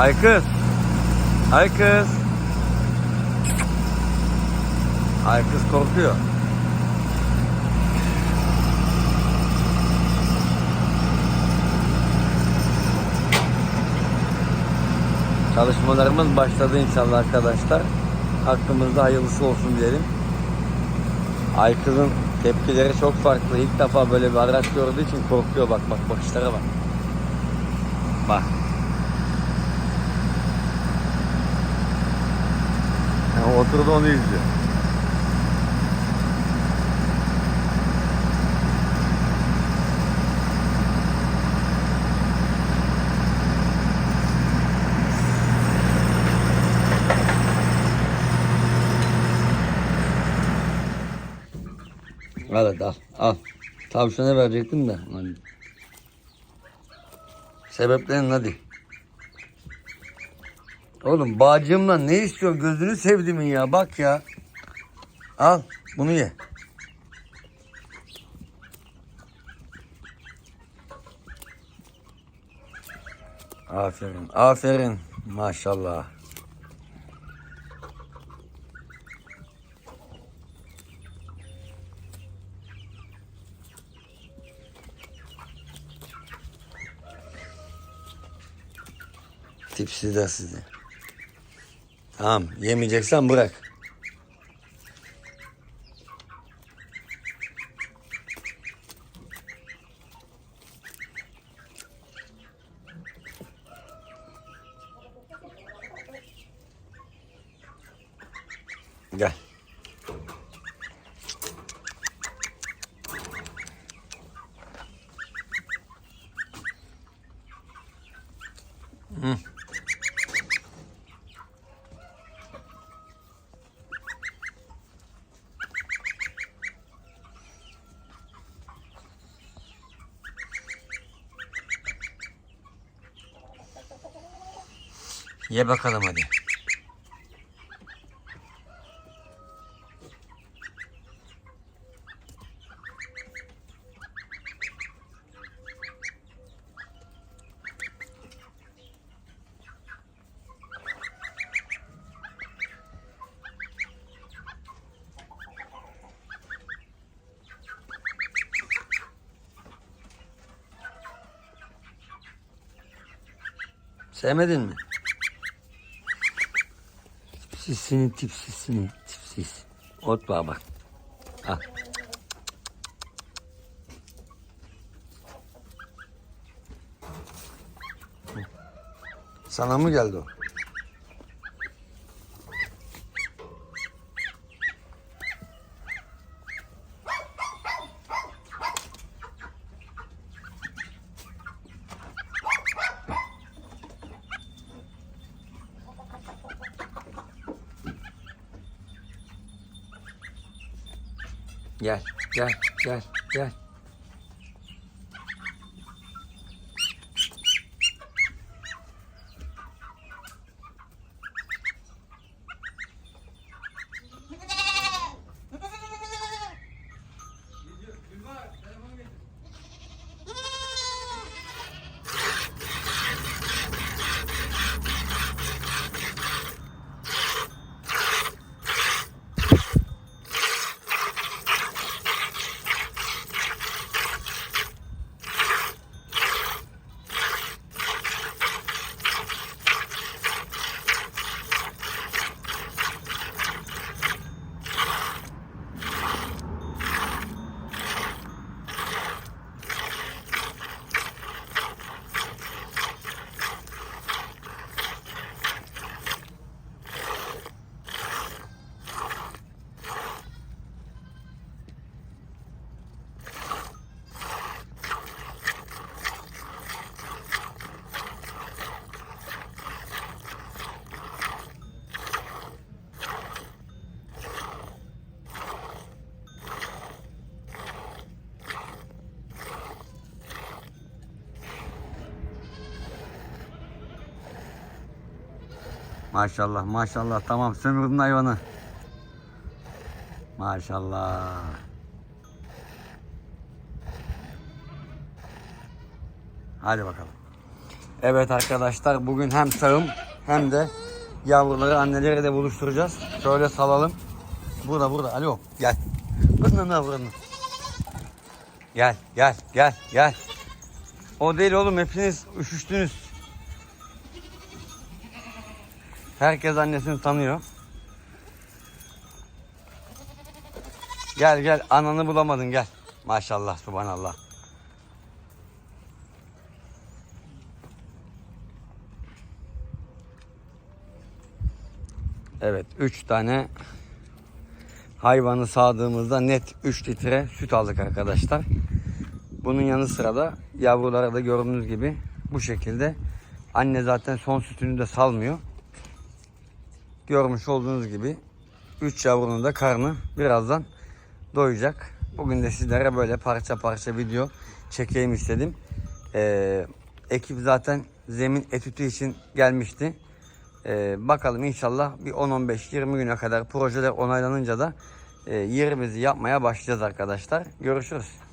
Ay kız. Ay kız. Ay kız korkuyor. Çalışmalarımız başladı inşallah arkadaşlar. Hakkımızda hayırlısı olsun diyelim. Ay kızın tepkileri çok farklı. İlk defa böyle bir araç gördüğü için korkuyor bak bak bakışlara bak. Bak. Oturdu onu izliyor. Hadi al. Al. Tavşana verecektim de. Sebeplerin hadi. Oğlum bağcığımdan ne istiyorsun? Gözünü sevdimin ya. Bak ya. Al. Bunu ye. Aferin. Aferin. Maşallah. Tipsiz de sizi. Tamam. Yemeyeceksen bırak. Gel. Ye bakalım hadi. Sevmedin mi? Tipsizsini, tipsizsini, tipsiz. Ot var bak. Al. Sana mı geldi o? Gel, gel, gel, gel. Maşallah, maşallah. Tamam, sömürdün hayvanı. Maşallah. Hadi bakalım. Evet arkadaşlar bugün hem sağım hem de yavruları anneleri de buluşturacağız. Şöyle salalım. Burada burada. Alo gel. Ananı avradını. Gel gel gel gel. O değil oğlum hepiniz üşüştünüz. Herkes annesini tanıyor. Gel gel ananı bulamadın gel. Maşallah subhanallah. Evet 3 tane hayvanı sağdığımızda net 3 litre süt aldık arkadaşlar. Bunun yanı sıra da yavrulara da gördüğünüz gibi bu şekilde anne zaten son sütünü de salmıyor. Görmüş olduğunuz gibi 3 yavrunun da karnı birazdan doyacak. Bugün de sizlere böyle parça parça video çekeyim istedim. Ee, ekip zaten zemin etütü için gelmişti. Ee, bakalım inşallah bir 10-15-20 güne kadar projeler onaylanınca da e, yerimizi yapmaya başlayacağız arkadaşlar. Görüşürüz.